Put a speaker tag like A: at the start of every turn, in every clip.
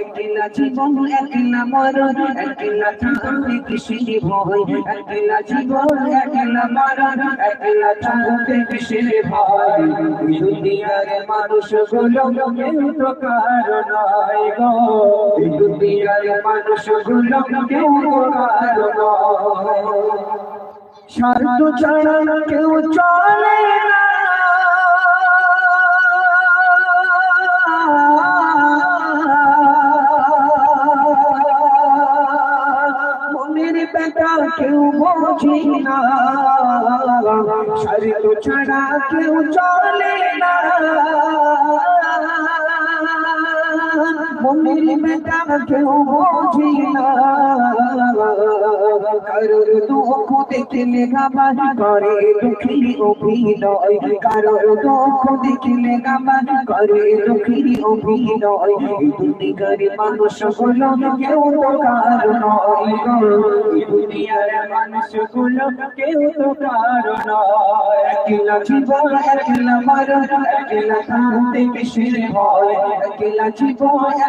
A: একলা জীবন একলা মরণ একলা থাকতে কিসের ভয়। একলা জীবন একলা মরণ একলা থাকতে কিসের ভয়। দুনিয়ার মানুষগুলো কেউ তো কারও গো। দুনিয়ার মানুষগুলো কেউ তো স্বার্থ ছাড়া কেউ চলে বোঝে না স্বার্থ ছাড়া কেউ চলে না মনের বেটা কেউ বোঝে না কারোর দুঃখ দেখলে গাবান করে দুঃখী অভিনয় কারোর দুঃখ দেখলে গাবান করে দুঃখী অভিনয় দুনিয়ার মানুষগুলো কেউ তো কার নয় দুনিয়ার মানুষগুলো কেউ তো কার নয় একলা জীবন একলা মরণ একলা থাকতে কিসের ভয় একলা জীবন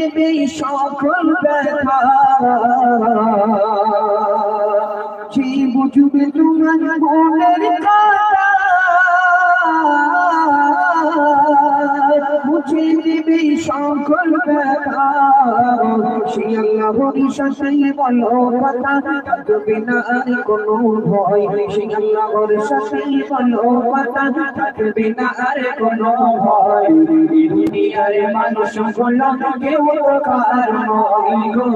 A: দেবে সকল ব্যথা যে বুঝবে তোমার মনের কথা মানুষগুলো কেউ কার নয় গো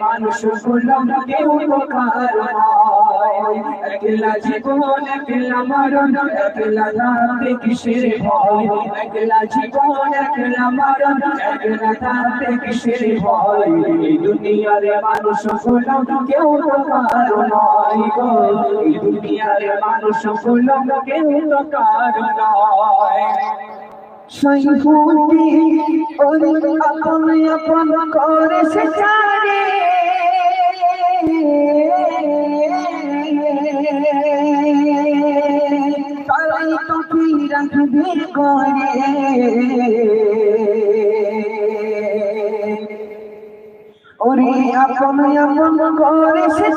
A: মানুষগুলো কেউ কার নয় একলা জীবন, একলা মরণ, একলা থাকতে কিসের ভয়? একলা জীবন, একলা মরণ, একলা থাকতে কিসের ভয়? এই দুনিয়ার মানুষগুলো কেউ তো কার নয় গো। এই দুনিয়ার মানুষগুলো কেউ তো কার নয়। সৈফুটি ওরে আপন আপন করে সে চারে করে। ওরে আপন আপন করে সে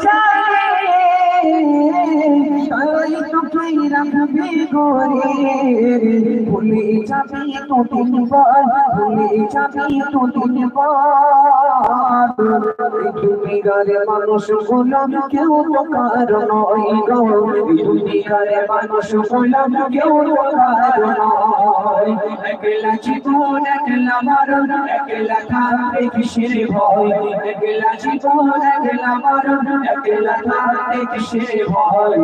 A: চারে তাই তো কি রাখবে করে ভুলে যাবে তো তিনবার ভুলে যাবে তো তিনবার দুনিয়ার মানুষগুলো কেউ তো কার নয় গো দুনিয়ার মানুষগুলো কেউ তো কার নয় একলা জীবন একলা মরণ একলা থাকতে কিসের ভয় একলা জীবন একলা মরণ একলা থাকতে কিসের ভয়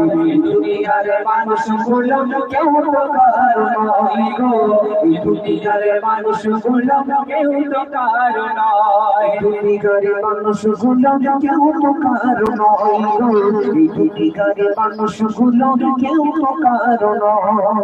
A: দুনিয়ার মানুষ গুলাম কেউ তো কার নয় গো দুনিয়ার মানুষ গুলাম কেউ তো কার নয় দুনিয়ার মানুষ গুলাম কেউ তো কার নয় গো দুনিয়ার মানুষ গুলাম কেউ তো কার নয়।